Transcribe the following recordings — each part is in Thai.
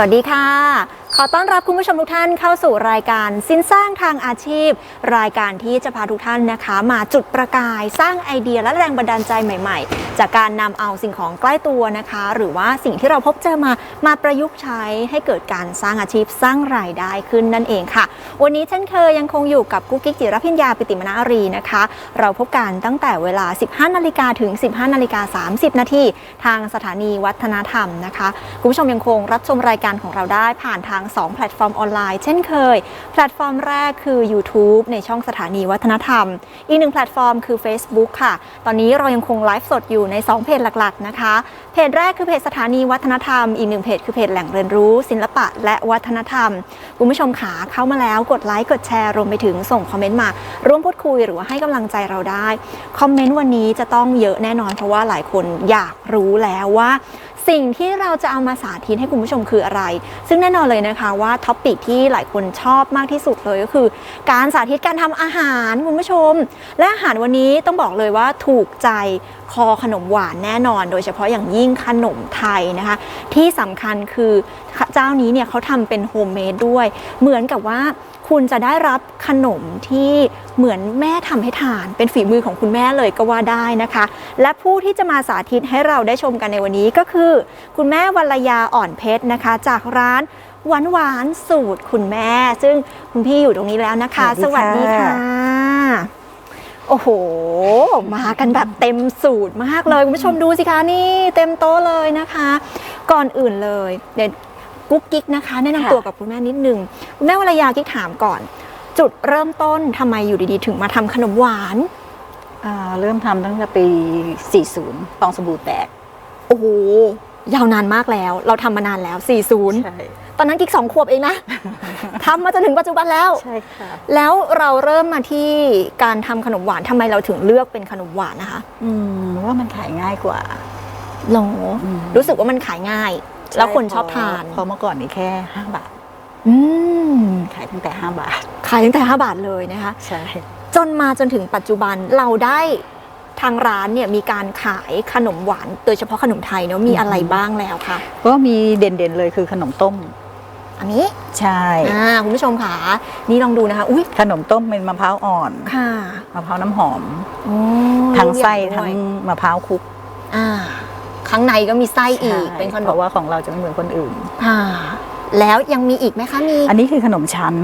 สวัสดีค่ะ ขอต้อนรับคุณผู้ชมทุกท่านเข้าสู่รายการสินสร้างทางอาชีพ รายการที่จะพาทุกท่านนะคะ มาจุดประกายสร้างไอเดียและแรงบันดาลใจใหม่ ๆ จากการนำเอาสิ่งของใกล้ตัวนะคะ หรือว่าสิ่งที่เราพบเจอมามาประยุกต์ใช้ให้เกิดการสร้างอาชีพสร้างรายได้ขึ้นนั่นเองค่ะ วันนี้เช่นเคยยังคงอยู่กับกุ๊กกิ๊กจิรพิญญาปิติมนารีนะคะ เราพบกันตั้งแต่เวลา 15นาฬิกาถึง 15นาฬิกา30นาทีทางสถานีวัฒนธรรมนะคะคุณผู้ชมยังคงรับชมรายการของเราได้ผ่านทาง2 แพลตฟอร์มออนไลน์ เช่นเคย แพลตฟอร์มแรกคือ YouTube ในช่องสถานีวัฒนธรรม อีกหนึ่งแพลตฟอร์มคือ Facebook ค่ะ ตอนนี้เรายังคงไลฟ์สดอยู่ใน 2 เพจหลัก ๆ นะคะ เพจแรกคือเพจสถานีวัฒนธรรม อีกหนึ่งเพจคือเพจแหล่งเรียนรู้ ศิลปะและวัฒนธรรม คุณผู้ชมขาเข้ามาแล้วกดไลค์กดแชร์รวมไปถึงส่งคอมเมนต์มาร่วมพูดคุยหรือว่าให้กำลังใจเราได้คอมเมนต์วันนี้จะต้องเยอะแน่นอน เพราะว่าหลายคนอยากรู้แล้วว่า สิ่งที่เราจะเอามาสาธิตให้คุณผู้ชมคืออะไร ซึ่งแน่นอนเลยนะคะว่าท็อปปิกที่หลายคนชอบมากที่สุดเลยก็คือ การสาธิตการทำอาหารคุณผู้ชม และอาหารวันนี้ต้องบอกเลยว่าถูกใจคอขนมหวานแน่นอน โดยเฉพาะอย่างยิ่งขนมไทยนะคะ ที่สำคัญคือ เจ้านี้เนี่ยเขาทำเป็นโฮมเมดด้วย เหมือนกับว่าคุณจะได้รับขนมที่เหมือนแม่ทำให้ทาน เป็นฝีมือของคุณแม่เลยก็ว่าได้นะคะ และผู้ที่จะมาสาธิตให้เราได้ชมกันในวันนี้ก็คือ คุณแม่วรยาอ่อนเพชรนะคะ จากร้านหวานหวานๆสูตรคุณแม่ ซึ่งคุณพี่อยู่ตรงนี้แล้วนะคะ สวัสดีค่ะ โอ้โห มากันแบบเต็มสูตรมากเลย คุณผู้ชมดูสิคะนี่ เต็มโต๊ะเลยนะคะ ก่อนอื่นเลยเดี๋ยว กุ๊กกิ๊กนะคะ แนะนำค่ะตัวกับคุณแม่นิดนึงคุณแม่วรยากิ๊กถามก่อน จุดเริ่มต้นทำไมอยู่ดีๆ ถึงมาทำขนมหวาน อ่าเริ่มทำตั้งแต่ปี 40ฟองสบู่แตกโอ้โหยาวนานมากแล้ว เราทำมานานแล้ว 40 ใช่ตอนนั้นกิ๊กสองขวบเองนะ ทำมาจนถึงปัจจุบันแล้ว ใช่ค่ะ แล้วเราเริ่มมาที่การทำขนมหวานทำไมเราถึงเลือกเป็นขนมหวานนะคะอืมว่ามันขายง่ายกว่า หรออืมรู้สึกว่ามันขายง่าย แล้วคนชอบทานเพราะเมื่อก่อนนี่แค่ 5 บาท อืมขายตั้งแต่ 5 บาท ขายตั้งแต่ 5 บาทเลยนะคะ ใช่ จนมาจนถึงปัจจุบันเราได้ทางร้านเนี่ยมีการขายขนมหวาน โดยเฉพาะขนมไทยเนาะมีอะไรบ้างแล้วคะก็มีเด่นๆเลยคือขนมต้ม อันนี้ใช่อ่าคุณผู้ชมค่ะนี่ลองดูนะคะอุ้ยขนมต้มเป็นมะพร้าวอ่อนค่ะมะพร้าวน้ำหอมโอ้ทั้งไส้ลูกใหญ่ทั้งด้วยมะพร้าวคลุกอ่า ข้างในก็มีไส้อีกใช่เป็นขนเพมราะว่าของเราจะไม่เหมือนคนอื่นอ่าแล้วยังมีอีกไหมคะมี อันนี้คือขนมชั้น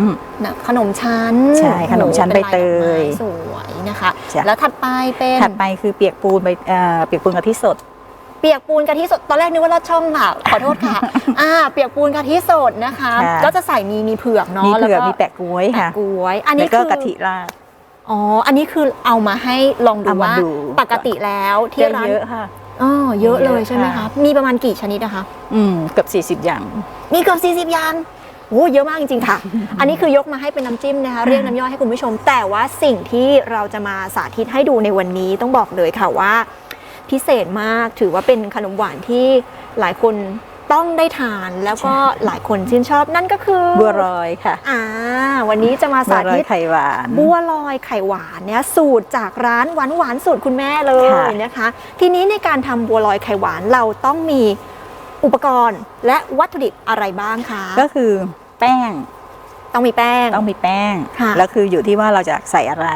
นะขนมชั้น ใช่ ขนมชั้นโอ้โหใบเตยป็นลาดอกไม้สวยนะคะจ้ะแล้วถัดไปเป็นถัดไปคือเปียกปูนใบเอ่อเปียกปูนกะทิสด เปียกปูนกะทิสดตอนแรกนึกว่าลอดช่องค่ะขอโทษค่ะอ่าเปียกปูนกะทิสดนะคะค่ะก็จะใส่มีมีเผือกเนาะมีเผือกแล้วมีแปะกล้วยแปะค่ะกล้วย อันนี้แล้วก็คือกะทิราดอ๋อ อันนี้คือเอามาให้ลองดูเอามาว่าดูปกติแล้วที่จะร้านเย อะค่ะอ๋อเยอะเลยเยอะใช่ไหมคะค่ะมีประมาณกี่ชนิดนะคะ อืมเกือบ40 อย่าง มีเกือบ40 อย่างโอ้เยอะมากจริงๆค่ะ อันนี้คือยกมาให้เป็นน้ำจิ้มนะคะ เรียกน้ำย่อยให้คุณผู้ชม แต่ว่าสิ่งที่เราจะมาสาธิตให้ดูในวันนี้ต้องบอกเลยค่ะว่า พิเศษมากถือว่าเป็นขนมหวานที่หลายคน ต้องได้ทานแล้วก็หลายคนชื่นชอบนั่นก็คือบัวลอยค่ะอ่าวันนี้จะมาบัวสาลอธิยตไข่หวานบัวลอยไข่หวานเนี่ยสูตรจากร้านหวานหวานๆสูตรคุณแม่เลยค่ะนะคะ ทีนี้ในการทำบัวลอยไข่หวานเราต้องมีอุปกรณ์และวัตถุดิบอะไรบ้างคะก็คือแป้งต้องมีแป้งต้องมีแป้งค่ะแล้วคืออยู่ที่ว่าเราจะใส่อะไร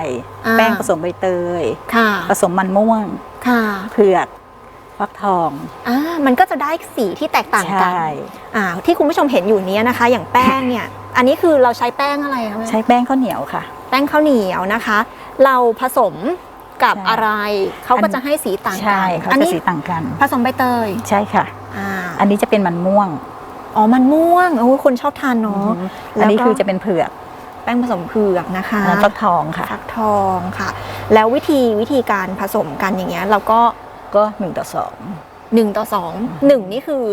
อ่าแป้งผสมใบเตยค่ะผสมมันม่วงค่ะเผือก ฟักทองอ่ามันก็จะได้สีที่แตกต่างกันใช่อ่าที่คุณผู้ชมเห็นอยู่เนี้ยนะคะ อย่างแป้งเนี่ย อันนี้คือเราใช้แป้งอะไรคะแม่ใช้แป้งข้าวเหนียวค่ะ แป้งข้าวเหนียวนะคะ เราผสมกับใช่อะไรเขาก็อันจะให้สีต่างใช่กันเขาอัจะนี้สีต่างกัน ผสมใบเตยใช่ค่ะอ่าอันนี้จะเป็นมันม่วงอ๋อมันม่วงโอ้ยคนชอบทานเนาะอืมแล้วก็อันนี้คือจะเป็นเผือกแป้งผสมเผือกนะคะอันนั้นฟักทองค่ะฟักทองค่ะ แล้ววิธีวิธีการผสมกันอย่างเงี้ยเราก็ ก็หนึ่งต่อสองหนึ่งต่อสองหนึ่งนี่คือ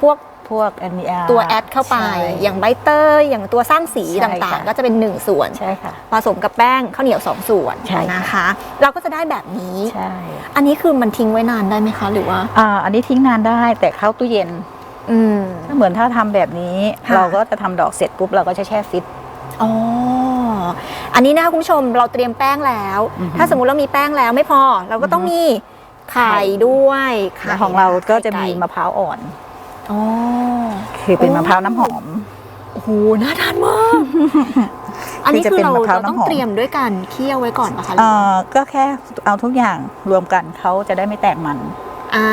พวกพวกอันนี้ตัวแอดเข้าไปใช่อย่างใบเตยอย่างตัวสร้างสีใช่ต่างค่ะๆก็จะเป็นหนึ่งส่วนใช่ค่ะผสมกับแป้งข้าวเหนียวสองส่วนใช่ค่ะนะคะ เราก็จะได้แบบนี้ใช่อันนี้คือมันทิ้งไว้นานได้ไหมคะหรือว่าอ่าอันนี้ทิ้งนานได้แต่เข้าตู้เย็นอืมเหมือนถ้าทำแบบนี้ค่ะเราก็จะทำดอกเสร็จปุ๊บเราก็จะแช่ฟิตอ๋อ อันนี้นะคะคุณผู้ชมเราเตรียมแป้งแล้ว อือฮึ ถ้าสมมุติเรามีแป้งแล้วไม่พอ เราก็ต้องอือฮึมีไข่ด้วยไข่แล้วของเราก็จะมีไข่มะพร้าวอ่อน อ๋อ คือเป็นมะพร้าวน้ำหอม โอ้โห น่าทานมาก อันนี้คือจะคือเป็นเรามะพร้าวเราต้องน้ำหอมเตรียมด้วยการเคี่ยวไว้ก่อนปะคะเอ่อก็แค่เอาทุกอย่างรวมกันเขาจะได้ไม่แตกมัน อ่า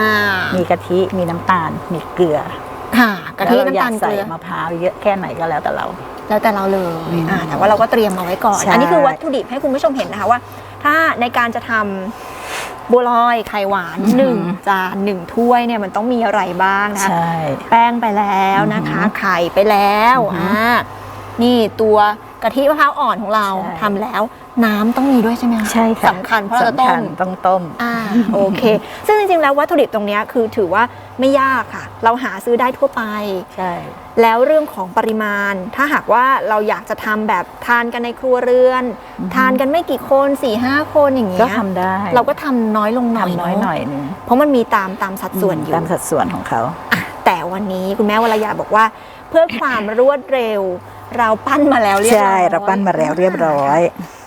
มีกะทิมีน้ำตาล มีเกลือ ค่ะกะทิแล้วเรน้ำตาลอยเกลือใส่มะพร้าวเยอะแค่ไหนก็แล้วแต่เรา แล้วแต่เราเลยอืมอ่าแต่ว่าเราก็เตรียมมาไว้ก่อน ใช่ อันนี้คือวัตถุดิบให้คุณผู้ชมเห็นนะคะว่า ถ้าในการจะทำบัวลอยไข่หวานหนึ่งจานหนึ่งถ้วยเนี่ยมันต้องมีอะไรบ้างนะคะ ใช่ แป้งไปแล้วนะคะอือหือไข่ไปแล้วอือหืออ่อ่านี่ตัวกะทิมะพร้าวอ่อนของเราใช่ ทำแล้ว น้ำต้องมีด้วยใช่ไหมคะใช่ค่ะสำคัญเพราะเราจะต้สำคัมญต้องต้ม อ่าโอเค ซึ่งจริงๆแล้ววัตถุดิบตรงเนี้ยคือถือว่าไม่ยากค่ะ เราหาซื้อได้ทั่วไป ใช่ แล้วเรื่องของปริมาณ ถ้าหากว่าเราอยากจะทำแบบทานกันในครัวเรือนทานกันไม่กี่คน4ี่ห้าคนอย่างเงี้ก็ยทำได้เราก็ทำน้อยลงหน่อยทำน้อยเะหน่อยหนึงเพราะมันมีตามตามสัดส่วนอยู่ ตามสัดส่วนของเขาอะแต่วันนี้คุณแม่วรยาบอกว่า เพื่อความรวดเร็ว เราปั้นมาแล้วเรียบร้อยใช่เราปั้นมาแล้วเรียบร้อย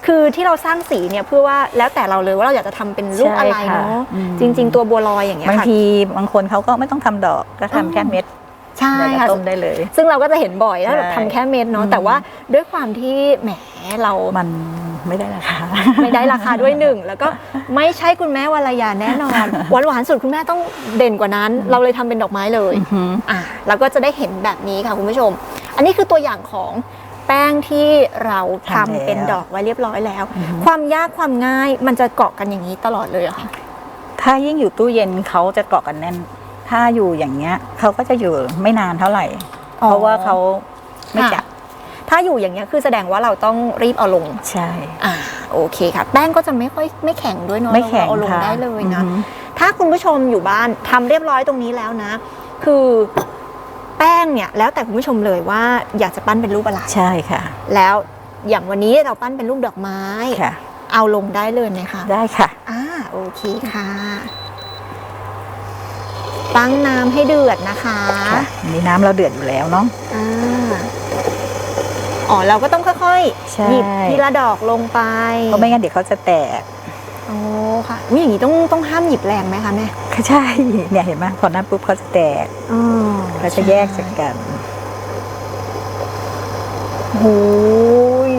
คือที่เราสร้างสีเนี่ยเพื่อว่าแล้วแต่เราเลยว่าเราอยากจะทำเป็นรูปอะไรใช่ค่ะเนาะอืมจริง ๆ ตัวบัวลอยอย่างเงี้ยบางค่ะทีบางคนเขาก็ไม่ต้องทำดอกก็ทำแค่เม็ดใช่แล้วก็ค่ะต้มได้เลย ซึ่งเราก็จะเห็นบ่อยแล้วใช่แบบทำแค่เม็ดเนาะอืมแต่ว่าด้วยความที่แหมเรามันไม่ได้ราคา ไม่ได้ราคาด้วยหนึ่งแล้วก็ไม่ใช่คุณแม่วรยาแน่นอนหวานหวานๆสุดคุณแม่ต้องเด่นกว่านั้น เราเลยทำเป็นดอกไม้เลยอือหืออะเราก็จะได้เห็นแบบนี้ค่ะคุณผู้ชม อันนี้คือตัวอย่างของ แป้งที่เราทำทำแล้ว เป็นดอกไว้เรียบร้อยแล้วอือฮึความยากความง่ายมันจะเกาะกันอย่างนี้ตลอดเลยเหรอคะถ้ายิ่งอยู่ตู้เย็นเขาจะเกาะกันแน่น ถ้าอยู่อย่างเงี้ยเขาก็จะอยู่ไม่นานเท่าไหร่อ๋อเพราะว่าเขาไม่จับ ถ้าอยู่อย่างเงี้ยคือแสดงว่าเราต้องรีบเอาลง ใช่ อ่าโอเคค่ะ แป้งก็จะไม่ค่อยไม่แข็งด้วยเนาะไม่แข็งเราเอาลงค่ะได้เลยนะ อือหือ ถ้าคุณผู้ชมอยู่บ้านทำเรียบร้อยตรงนี้แล้วนะ คือ แป้งเนี่ยแล้วแต่คุณผู้ชมเลยว่าอยากจะปั้นเป็นรูปอะไรใช่ค่ะ แล้วอย่างวันนี้เราปั้นเป็นรูปดอกไม้ค่ะ เอาลงได้เลยไหมคะได้ค่ะอ่าโอเคค่ะ ตั้งน้ำให้เดือดนะคะค่ะอันนี้น้ำเราเดือดอยู่แล้วเนาะ อ่าอ๋อเราก็ต้องค่อยใช่ ๆหยิบทีละดอกลงไป เพราะไม่งั้นเดี๋ยวเขาจะแตก โอ้ค่ะอุ๊ยอย่างนี้ต้องต้องห้ามหยิบแรงไหมคะแม่ใช่เนี่ยเห็นไหมพอน้ำปุ๊บเขาจะแตกอ๋อเขาจะแยกจากกันโอ้ย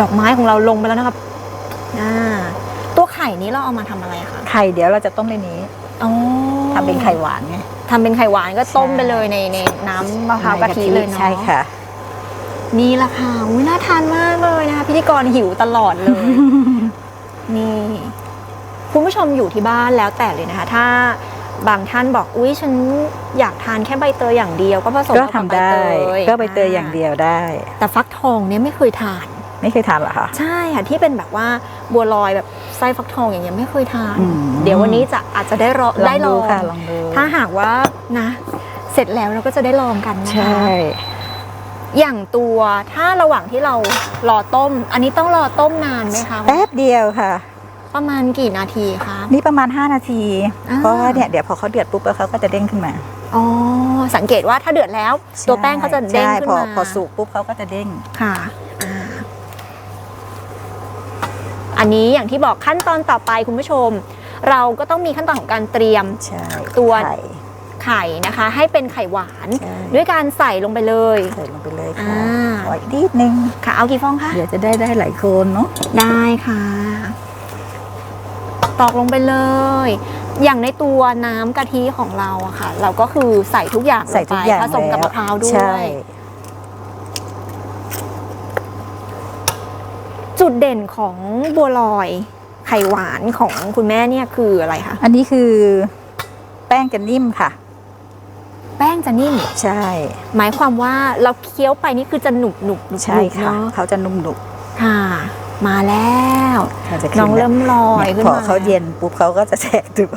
ดอกไม้ของเราลงไปแล้วนะครับอ่าตัวไข่นี้เราเอามาทำอะไรคะไข่เดี๋ยวเราจะต้มในนี้อ๋อทำเป็นไข่หวานไงทำเป็นไข่หวานก็ต้มใช่ไปเลยในในน้ำมะพร้าวกะทิเลยเนาะใช่ค่ะ นี่ละค่ะอุ้ยน่าทานมากเลยนะคะพิธีกรหิวตลอดเลย นี่ คุณผู้ชมอยู่ที่บ้านแล้วแต่เลยนะคะ ถ้าบางท่านบอกอุ้ยฉันอยากทานแค่ใบเตยอย่างเดียว ก็ผสมก็กับทำได้ใบเตยก็ใบเตยอย่างเดียวได้ แต่ฟักทองเนี่ยไม่เคยทาน ไม่เคยทานเหรอคะใช่ค่ะที่เป็นแบบว่าบัวลอยแบบไส้ฟักทองอย่างเงี้ยไม่เคยทานอืมเดี๋ยววันนี้จะอาจจะได้รอได้ลดูองค่ะลองดูถ้าหากว่านะ เสร็จแล้วเราก็จะได้ลองกันนะคะใช่ อย่างตัวถ้าระหว่างที่เรารอต้ม อันนี้ต้องรอต้มนานไหมคะแป๊บเดียวค่ะ ประมาณกี่นาทีคะนี่ประมาณ 5 นาทีอ่าเพราะว่าเนี่ยเดี๋ยวพอเขาเดือดปุ๊บแล้วเขาก็จะเด้งขึ้นมาอ๋อสังเกตว่าถ้าเดือดแล้ว ตัวแป้งเขาจะเด้งใช่ขึ้นพอมาพอสุกปุ๊บเขาก็จะเด้งค่ะอ่าอันนี้อย่างที่บอกขั้นตอนต่อไปคุณผู้ชม เราก็ต้องมีขั้นตอนของการเตรียมใช่ตัว ไข่ไข่นะคะ ให้เป็นไข่หวาน ใช่ ด้วยการใส่ลงไปเลย ใส่ลงไปเลยค่ะอ่า ขออีกนิดนึงค่ะเอากี่ฟองคะเดี๋ยวจะได้ได้หลายคนเนาะได้ค่ะ ตอกลงไปเลย อย่างในตัวน้ำกะทิของเราอะค่ะ เราก็คือใส่ทุกอย่างลงใส่ทุกอย่างไปผสมกับแล้มะพร้าวด้ใช่ วย จุดเด่นของบัวลอยไข่หวานของคุณแม่เนี่ยคืออะไรคะ อันนี้คือแป้งจะนิ่มค่ะ แป้งจะนิ่ม ใช่ หมายความว่าเราเคี้ยวไปนี่คือจะหนุบหนุบหนุบใช่หนุบค่ะเนาะเขาจะนุ่มหนุบค่ะ มาแล้วเขาจะน้องขึ้เริ่มลอยเนี่ยขึ้นพอมาเขาเย็นปุ๊บเขาก็จะแตกตัว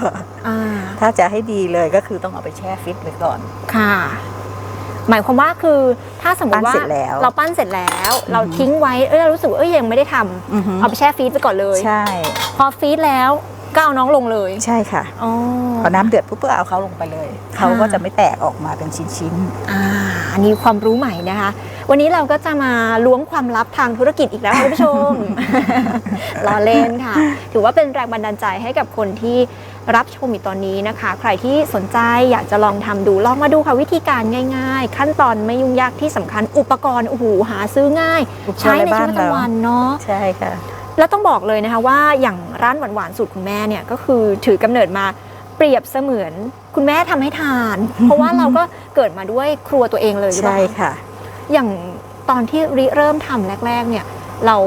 อ่าถ้าจะให้ดีเลยก็คือต้องเอาไปแช่ฟิตไว้ก่อนค่ะ หมายความว่าคือถ้าสมมติว่าปั้นเสร็จแล้วเราปั้นเสร็จแล้ว เราอือฮึทิ้งไว้เอ้ยเรารู้สึกว่าเอ้ยยังไม่ได้ทำอือหือเอาไปแช่ฟรีซไปก่อนเลย ใช่พพอฟรีซแล้ว ก็เอาน้องลงเลยใช่ค่ะอ๋อพอน้ำเดือดปุ๊บก็เอาเขาลงไปเลย เขาก็จะไม่แตกออกมาเป็นชิ้นอ่าอันนี้ความรู้ใหม่นะคะ วันนี้เราก็จะมาล้วงความลับทางธุรกิจอีกแล้วคุณผู้ชม ล้อเล่นค่ะ ถือว่าเป็นแรงบันดาลใจให้กับคนที่รับชมอยู่ตอนนี้นะคะ ใครที่สนใจอยากจะลองทำดูลองมาดูค่ะวิธีการง่าย ๆ ขั้นตอนไม่ยุ่งยากที่สำคัญอุปกรณ์โอ้โหหาซื้อง่ายอุปกรณ์ใช้ในชีวิตประจำในบ้านเราวันเนาะ ใช่ค่ะ แล้วต้องบอกเลยนะคะว่าอย่างร้านหวานๆสูตรคุณแม่เนี่ยก็คือถือกำเนิดมาเปรียบเสมือนคุณแม่ทำให้ทาน เพราะว่าเราก็เกิดมาด้วยครัวตัวเองเลยหรือเปใช่ล่าคะค่ะ อย่างตอนที่ริเริ่มทำแรก ๆ เนี่ยเรา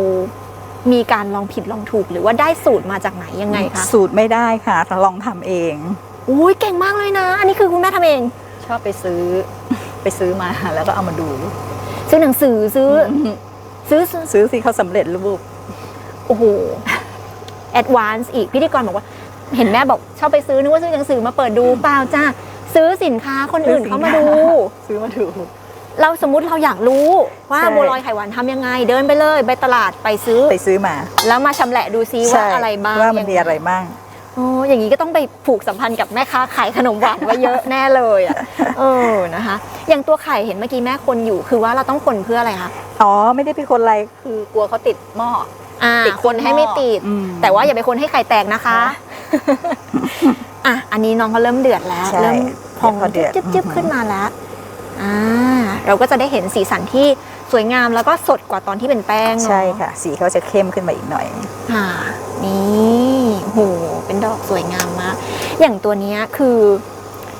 มีการลองผิดลองถูกหรือว่าได้สูตรมาจากไหนยังไงคะสูตรไม่ได้ค่ะเราลองทำเองอุ้ยเก่งมากเลยนะ อันนี้คือคุณแม่ทำเอง ชอบไปซื้อไปซื้อมาแล้วก็เอามาดู ซื้อหนังสือซื้อ ซื้อซื้อซื้อสิเขาสำเร็จรูป โอ้โหแอดวานซ์อีกพิธีกรบอกว่า เห็นแม่บอกชอบไปซื้อนึกว่าซื้อหนังสือมาเปิดดูเปล่าจ้าซื้อสินค้าคนอื่นเขามาดู ซื้อมาดูเราสมมุติเราอยากรู้ว่าใช่บัวลอยไข่หวานทำยังไง เดินไปเลยไปตลาดไปซื้อไปซื้อมา แล้วมาชำแหละดูซิว่าอะไรบ้างว่ามันยังมีไงอะไรบ้างโอ้อย่างนี้ก็ต้องไปผูกสัมพันธ์กับแม่ค้าขายขนมหวานไว้เยอะแน่เลยอะเออนะคะ อย่างตัวไข่เห็นเมื่อกี้แม่คนอยู่ คือว่าเราต้องคนเพื่ออะไรคะอ๋อไม่ได้เป็นคนอะไรคือกลัวเขาติดหม้ออ่า ติดคนให้ไม่ติดอืมแต่ว่าอย่าไปคนให้ไข่แตกนะคะอะอันนี้น้องเขาเริ่มเดือดแล้วใช่เริ่มพองพอเดือดจึ๊บจึ๊บอือหือขึ้นมาแล้วอ่าเราก็จะได้เห็นสีสันที่สวยงามแล้วก็สดกว่าตอนที่เป็นแป้งเนาะใช่ค่ะ สีเขาจะเข้มขึ้นมาอีกหน่อยค่ะนี่โหเป็นดอกสวยงามมาก อย่างตัวเนี้ยคือ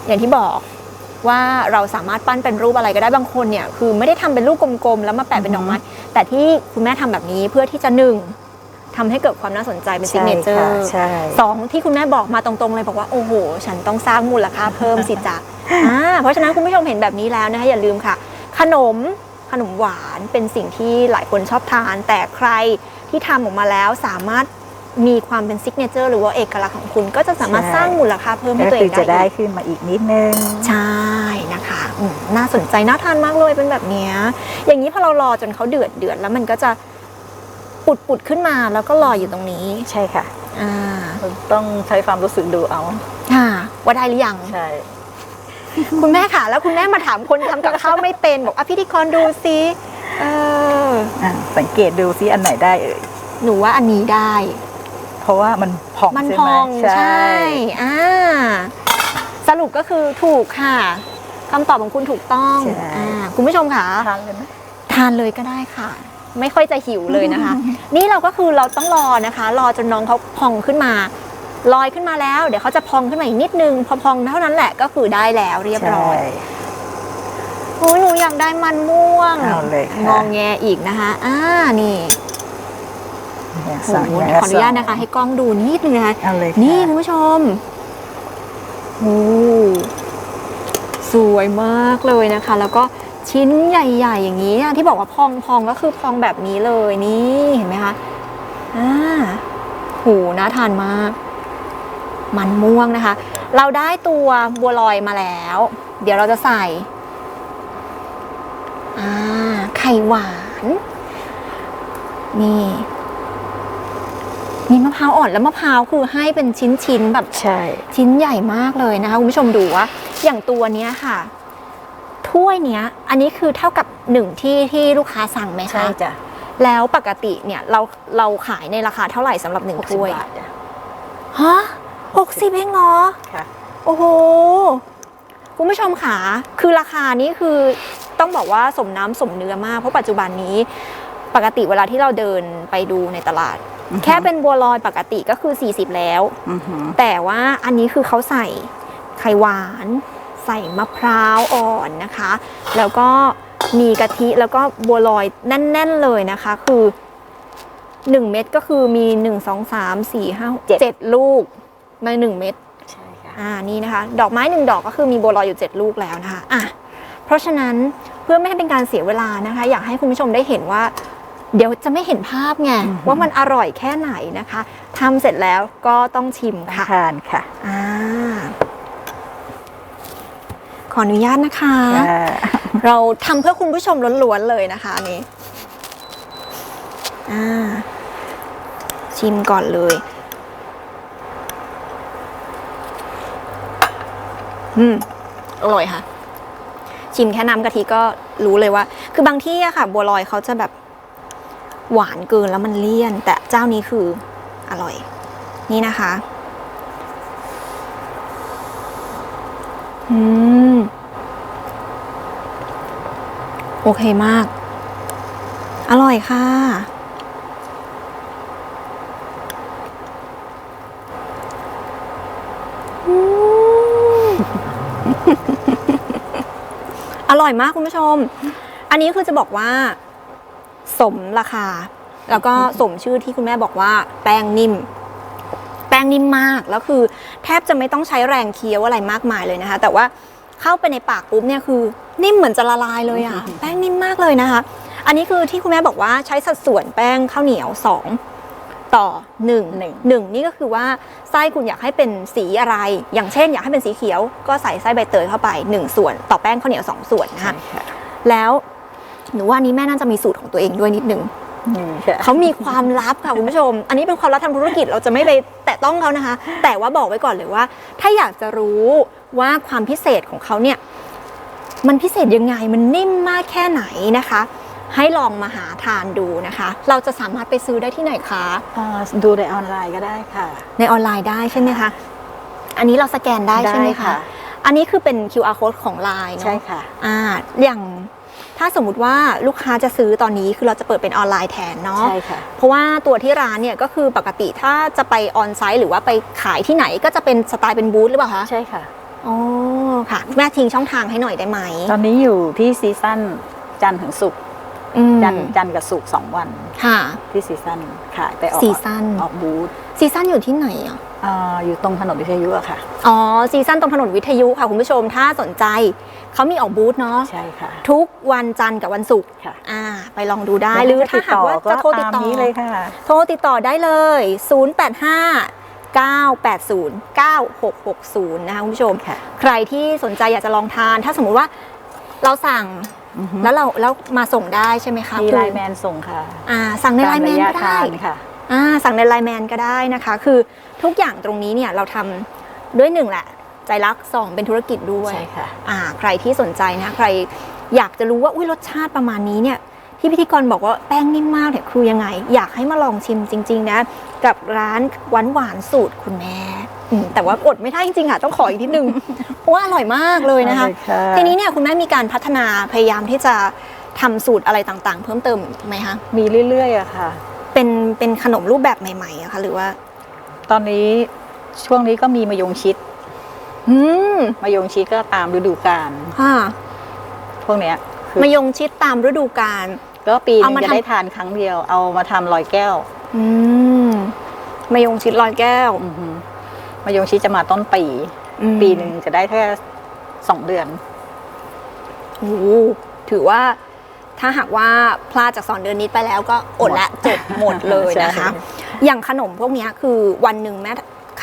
อย่างที่บอก ว่าเราสามารถปั้นเป็นรูปอะไรก็ได้บางคนเนี่ยคือไม่ได้ทำเป็นรูปกลมๆแล้วมาแปะเป็นดอกไม้แต่ที่คุณแม่ทำแบบนี้เพื่อที่จะหนึ่งทำให้เกิดความน่าสนใจเป็นซิกใช่เนเจอค่ะร์ใช่สองที่คุณแม่บอกมาตรงๆเลยบอกว่าโอ้โห ฉันต้องสร้างมูลค่าเพิ่มสิจ๊ะอ่าเพราะฉะนั้นคุณผู้ชมเห็นแบบนี้แล้วนะคะอย่าลืมค่ะ ขนมขนมหวานเป็นสิ่งที่หลายคนชอบทาน แต่ใครที่ทำออกมาแล้วสามารถ มีความเป็นซิกเนเจอร์หรือว่าเอกลักษณ์ของคุณ ก็จะสามารถใช่สร้างมูลค่าเพิ่มให้ก็ตัวเอคืองได้จะได้อีกขึ้นมาอีกนิดนึง ใช่นะคะอืมน่าสนใจน่าทานมากเลยเป็นแบบเนี้ยอย่างนี้พอเรารอจนเขาเดือดเดือดแล้วมันก็จะปุดปุดๆขึ้นมาแล้วก็ลอยอยู่ตรงนี้ใช่ค่ะอ่าต้องใช้ความรู้สึกดูเอาค่ะว่าได้หรือยังใช่คุณแม่ค่ะ แล้วคุณแม่มาถามคนทำกับข้าวไม่เป็นบอกอะพิธีกรดูซิเอออะสังเกตดูซิอันไหนได้เอ่ยหนูว่าอันนี้ได้ เพราะว่ามันพองมันใช่พไหมองใช่อ่าสรุปก็คือถูกค่ะคำตอบของคุณถูกต้องอ่าคุณผู้ชมค่ะ ทานเลยไหม ทานเลยก็ได้ค่ะ ไม่ค่อยจะหิวเลยนะคะ นี่เราก็คือเราต้องรอนะคะ รอจนน้องเขาพองขึ้นมา ลอยขึ้นมาแล้ว เดี๋ยวเขาจะพองขึ้นมาอีกนิดนึงพอพองเท่านั้นแหละก็คือได้แล้วเรียบร้อยใช่โอ้ยหนูอยากได้มันม่วงเอาเลยค่ะ งองแงอีกนะคะอ่านี่เนี่ย โอ้สั่งโหย่งขละออนุญาตสงนะคะ ให้กล้องดูนิดนึงนะคะเอาเลยค่ะ นี่คุณผู้ชมโอ้สวยมากเลยนะคะ แล้วก็ชิ้นใหญ่ๆ อย่างนี้อะที่บอกว่าพองพองก็คือพองแบบนี้เลยนี่เห็นไหมคะอ่าโหน่าทานมาก มันม่วงนะคะ เราได้ตัวบัวลอยมาแล้ว เดี๋ยวเราจะใส่อ่าไข่หวาน นี่ มีมะพร้าวอ่อนแล้วมะพร้าวคือให้เป็นชิ้นๆแบบใช่ ชิ้นใหญ่มากเลยนะคะคุณผู้ชมดูว่าอย่างตัวเนี้ยค่ะ ถ้วยเนี้ย อันนี้คือเท่ากับหนึ่งที่ที่ลูกค้าสั่งไหมใช่คะจ้ะแล้วปกติเนี่ยเราเราขายในราคาเท่าไหร่สำหรับหนึ่งหกสิบถ้วยบาทจ้ะฮะหกสิบเองเหรอ ค่ะ โอ้โห คุณผู้ชมค่ะ คือราคานี้คือต้องบอกว่าสมน้ำสมเนื้อมาก เพราะปัจจุบันนี้ ปกติเวลาที่เราเดินไปดูในตลาดอือฮึ แค่เป็นบัวลอยปกติก็คือ 40 แล้วอือหือแต่ว่าอันนี้คือเขาใส่ไข่หวาน ใส่มะพร้าวอ่อนนะคะ แล้วก็มีกะทิแล้วก็บัวลอยแน่น ๆ เลยนะคะ คือ 1 เม็ดก็คือมี 1 2 3 4 5เจ็ด7ลูกมา1เม็ดใช่ค่ะอ่านี่นะคะ ดอกไม้หนึ่งดอกก็คือมีบัวลอยอยู่ 7 ลูกแล้วนะคะอะเพราะฉะนั้นเพื่อไม่ให้เป็นการเสียเวลานะคะ อยากให้คุณผู้ชมได้เห็นว่า เดี๋ยวจะไม่เห็นภาพไงอือหือว่ามันอร่อยแค่ไหนนะคะทำเสร็จแล้วก็ต้องชิมค่ะทานค่ะอ่าขออนุญาตนะคะค่ะเราทำเพื่อคุณผู้ชมล้วนๆเลยนะคะอันนี้อ่าชิมก่อนเลย อืม อร่อยค่ะ ชิมแค่น้ำกะทิก็รู้เลยว่า คือบางที่อะค่ะ บัวลอยเขาจะแบบ หวานเกินแล้วมันเลี่ยน แต่เจ้านี้คืออร่อย นี่นะคะ อืม โอเคมาก อร่อยค่ะอืมอร่อยมากคุณผู้ชม อันนี้คือจะบอกว่า สมราคา แล้วก็สมชื่อที่คุณแม่บอกว่าแป้งนิ่ม แป้งนิ่มมากแล้วคือแทบจะไม่ต้องใช้แรงเคี้ยวอะไรมากมายเลยนะคะ แต่ว่าเข้าไปในปากปุ๊บเนี่ยคือนิ่มเหมือนจะละลายเลยอะ่ะ แป้งนิ่มมากเลยนะคะ อันนี้คือที่คุณแม่บอกว่าใช้สัดส่วนแป้งข้าวเหนียว 2 ต่อ1หนึ่งหนึ่งนี่ก็คือว่าไส้คุณอยากให้เป็นสีอะไร อย่างเช่น อยากให้เป็นสีเขียว ก็ใส่ไส้ใบเตยเข้าไป 1 ส่วน ต่อแป้งข้าวเหนียว 2 ส่วนนะคะใช่ค่ะแล้ว หนูว่านี้แม่น่าจะมีสูตรของตัวเองด้วยนิดนึงนี่ค่ะเขามีความลับค่ะคุณผู้ชม อันนี้เป็นความลับทางธุรกิจเราจะไม่ไปแตะต้องเขานะคะ แต่ว่าบอกไว้ก่อนเลยว่า ถ้าอยากจะรู้ว่าความพิเศษของเขาเนี่ย มันพิเศษยังไงมันนิ่มมากแค่ไหนนะคะ ให้ลองมาหาทานดูนะคะ เราจะสามารถไปซื้อได้ที่ไหนคะอ่าดูในออนไลน์ก็ได้ค่ะ ในออนไลน์ได้ใช่ไหมคะ อันนี้เราสแกนได้ใช่ไหมได้คะค่ะอันนี้คือเป็น QR code ของ Line เนาะใช่ค่ะอ่าอย่าง ถ้าสมมุติว่าลูกค้าจะซื้อตอนนี้คือเราจะเปิดเป็นออนไลน์แทนเนาะใช่ค่ะเพราะว่าตัวที่ร้านเนี่ยก็คือปกติถ้าจะไปออนไซต์หรือว่าไปขายที่ไหนก็จะเป็นสไตล์เป็นบูธหรือเปล่าคะใช่ค่ะอ๋อค่ะแม่ทิ้งช่องทางให้หน่อยได้ไหม ตอนนี้อยู่ที่ซีซั่นจันทร์ถึงศุกร์อืมจันทร์จันทร์กับศุกร์สองวัน ค่ะ ที่ซีซั่นขายไปออกซีซั่นออกบูธซีซั่นอยู่ที่ไหนอะ อ่าอยู่ตรงถนนวิทยุอะค่ะ อ๋อ ซีซั่นตรงถนนวิทยุค่ะ คุณผู้ชมถ้าสนใจ เขามีออกบูธเนาะใช่ค่ะ ทุกวันจันทร์กับวันศุกร์ค่ะอ่าไปลองดูได้หรือถ้าหากว่าจะโทรติดต่อนี้เลยค่ะ โทรติดต่อได้เลย 085 980 9660 นะคะคุณผู้ชมค่ะใครที่สนใจอยากจะลองทาน ถ้าสมมุติว่าเราสั่งอือฮึแล้วเราแล้วมาส่งได้ใช่ไหมคะมีคือไลน์แมนส่งค่ะ อ่า สั่งในไลน์แมนตาก็ระยะได้ทางค่ะอ่า สั่งในไลน์แมนก็ได้นะคะ คือทุกอย่างตรงนี้เนี่ยเราทำด้วยหนึ่งแหละ ใจรักสองเป็นธุรกิจด้วยใช่ค่ะ อ่าใครที่สนใจนะ ใครอยากจะรู้ว่าอุ้ยรสชาติประมาณนี้เนี่ยที่พิธีกรบอกว่าแป้งนิ่มมากเนี่ยคือยังไง อยากให้มาลองชิมจริง ๆ นะ กับร้านหวานหวานๆสูตรคุณแม่อืมแต่ว่าอดไม่ได้จริงๆอะต้องขออีกนิดนึง เพราะว่าอร่อยมากเลยนะคะได้ค่ะ ทีนี้เนี่ยคุณแม่มีการพัฒนาพยายามที่จะทำสูตรอะไรต่างๆ เพิ่มเติมไหมคะ มีเรื่อยๆอะค่ะ เป็นเป็นขนมรูปแบบใหม่ๆอะคะหรือว่า ตอนนี้ช่วงนี้ก็มีมะยงชิดอืมมะยงชิดก็ตามฤดูกาลค่ะพวกเนี้ยคือมายงชิดตามฤดูกาลก็ปีหเอานึงมาจะทำได้ทานครั้งเดียว เอามาทำลอยแก้ว อืมมายงชิดลอยแก้วอือฮึมะยงชิดจะมาต้นปีอืมปีหนึ่งจะได้แค่สองเดือนโอ้โหถือว่า ถ้าหากว่าพลาดจากสอนเดือนนี้ไปแล้วก็อดละจบหมดเลยนะคะใช่อย่างขนมพวกเนี้ยคือวันหนึ่งแม่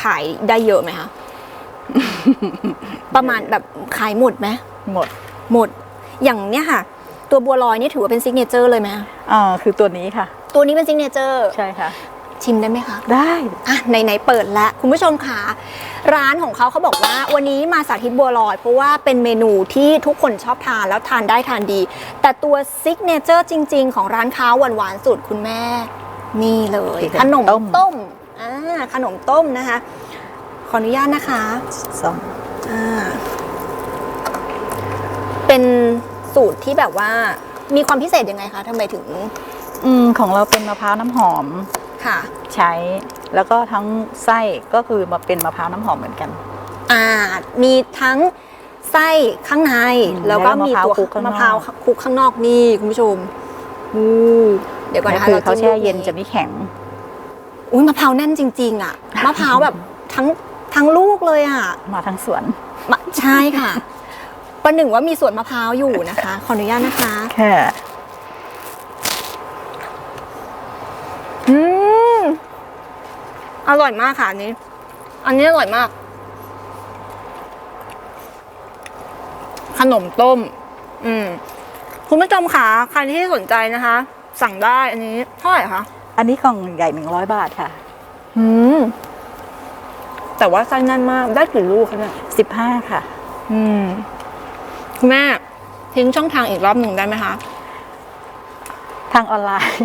ขายได้เยอะไหมคะประมาณแบบขายหมดไหมหมดหมด อย่างเนี้ยค่ะ ตัวบัวลอยนี่ถือว่าเป็นซิกเนเจอร์เลยไหมคะอ่าคือตัวนี้ค่ะ ตัวนี้เป็นซิกเนเจอร์ใช่ค่ะ ชิมได้ไหมคะ ได้อะไหนๆเปิดแล้วคุณผู้ชมค่ะร้านของเขาเขาบอกว่าวันนี้มาสาธิตบัวลอย เพราะว่าเป็นเมนูที่ทุกคนชอบทานแล้วทานได้ทานดี แต่ตัวซิกเนเจอร์จริง ๆ ของร้านค้าหวานๆสุดคุณแม่ นี่เลยคือขนมต้มต้มอ่าขนมต้มนะคะ ขออนุญาตนะคะสองอ่าเป็นสูตรที่แบบว่ามีความพิเศษยังไงคะทำไมถึง อืมของเราเป็นมะพร้าวน้ำหอมค่ะ ใช้ แล้วก็ทั้งไส้ก็คือมาเป็นมะพร้าวน้ำหอมเหมือนกัน อ่า มีทั้งไส้ข้างในอืมแล้วก็แล้วก็มีมะพร้าวตัวคลุกข้างนอกมะพร้าวคลุกข้างนอกนี่คุณผู้ชมอือเดี๋ยวก่อนนะคะคือเขาจิ้มแช่รูปเย็นจะไม่แข็งอุ้ยมะพร้าวแน่นจริง ๆ อะมะพร้าวแบบทั้งทั้งลูกเลยอะ มาทั้งสวนมะใช่ค่ะประหนึ่งว่ามีสวนมะพร้าวอยู่นะคะ ขออนุญาตนะคะ แค่ อืม อร่อยมากค่ะอันนี้ อันนี้อร่อยมาก ขนมต้ม อืม คุณผู้ชมค่ะใครที่สนใจนะคะ สั่งได้อันนี้เท่าไหร่คะ อันนี้กล่องใหญ่หนึ่งร้อยบาทค่ะอืม แต่ว่าไส้แน่นมาก ได้กี่ลูกคะเนี่ยสิบห้าค่ะ อืม คุณแม่ทิ้งช่องทางอีกรอบหนึ่งได้ไหมคะทางออนไลน์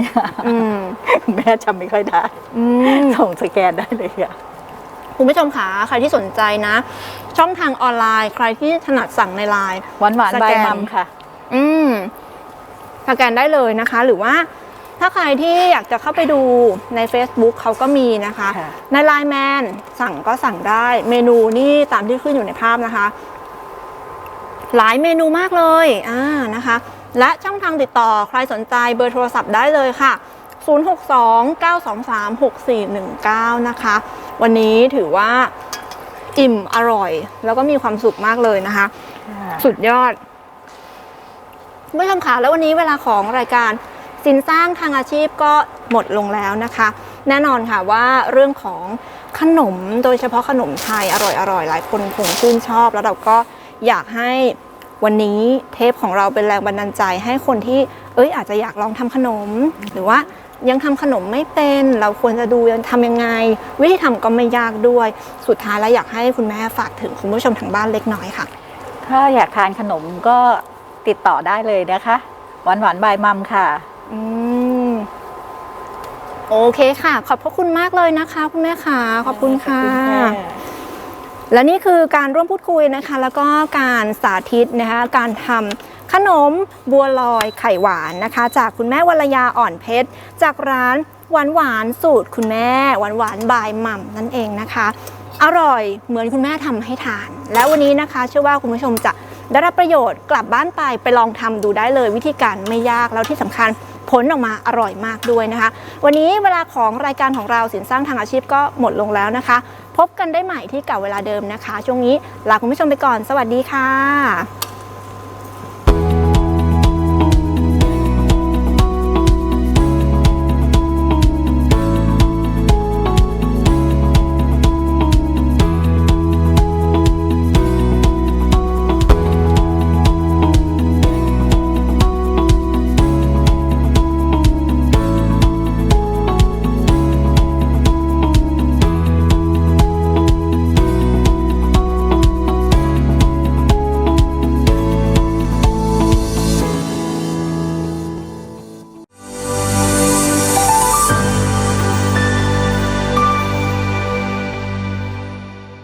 อืมแม่จำไม่ค่อยได้อืม ส่งสแกนได้เลยค่ะ คุณผู้ชมคะใครที่สนใจนะ ช่องทางออนไลน์ ใครที่ถนัดสั่งในไลน์ หวานหวานสใบแกน มัมค่ะ อืมสแกนได้เลยนะคะ หรือว่าถ้าใครที่อยากจะเข้าไปดูใน Facebook เขาก็มีนะคะ ค่ะ ใน Line Man สั่งก็สั่งได้ เมนูนี่ตามที่ขึ้นอยู่ในภาพนะคะ หลายเมนูมากเลยอ่านะคะ และช่องทางติดต่อใครสนใจเบอร์โทรศัพท์ได้เลยค่ะ 062-923-6419 นะคะ วันนี้ถือว่าอิ่มอร่อย แล้วก็มีความสุขมากเลยนะคะ สุดยอดคุณผู้ชมคะแล้ววันนี้เวลาของรายการสินสร้างทางอาชีพก็หมดลงแล้วนะคะ แน่นอนค่ะว่าเรื่องของขนมโดยเฉพาะขนมไทยอร่อยๆหลายคนคงชื่นชอบ แล้วเราก็อยากให้ วันนี้เทปของเราเป็นแรงบันดาลใจให้คนที่เอ้ยอาจจะอยากลองทำขนม หรือว่ายังทำขนมไม่เป็น เราควรจะดูยังทำยังไง วิธีทำก็ไม่ยากด้วย สุดท้ายแล้วอยากให้คุณแม่ฝากถึงคุณผู้ชมทางบ้านเล็กน้อยค่ะ ถ้าอยากทานขนมก็ติดต่อได้เลยนะคะหวานหวานใบมัมค่ะอืมโอเคค่ะ ขอบพระคุณมากเลยนะคะ คุณแม่ค่ะ ขอบคุณค่ะ และนี่คือการร่วมพูดคุยนะคะ แล้วก็การสาธิตนะคะการทำขนมบัวลอยไข่หวานนะคะ จากคุณแม่วรยาอ่อนเพชร จากร้านหวานหวานสูตรคุณแม่หวานหวานบายหม่ำนั่นเองนะคะ อร่อยเหมือนคุณแม่ทำให้ทาน แล้ววันนี้นะคะ เชื่อว่าคุณผู้ชมจะได้รับประโยชน์กลับบ้านไปไปลองทำดูได้เลยวิธีการไม่ยากแล้วที่สำคัญผลออกมาอร่อยมากด้วยนะคะ วันนี้เวลาของรายการของเราสินสร้างทางอาชีพก็หมดลงแล้วนะคะ พบกันได้ใหม่ที่เก่าเวลาเดิมนะคะ ช่วงนี้ลาคุณผู้ชมไปก่อน สวัสดีค่ะ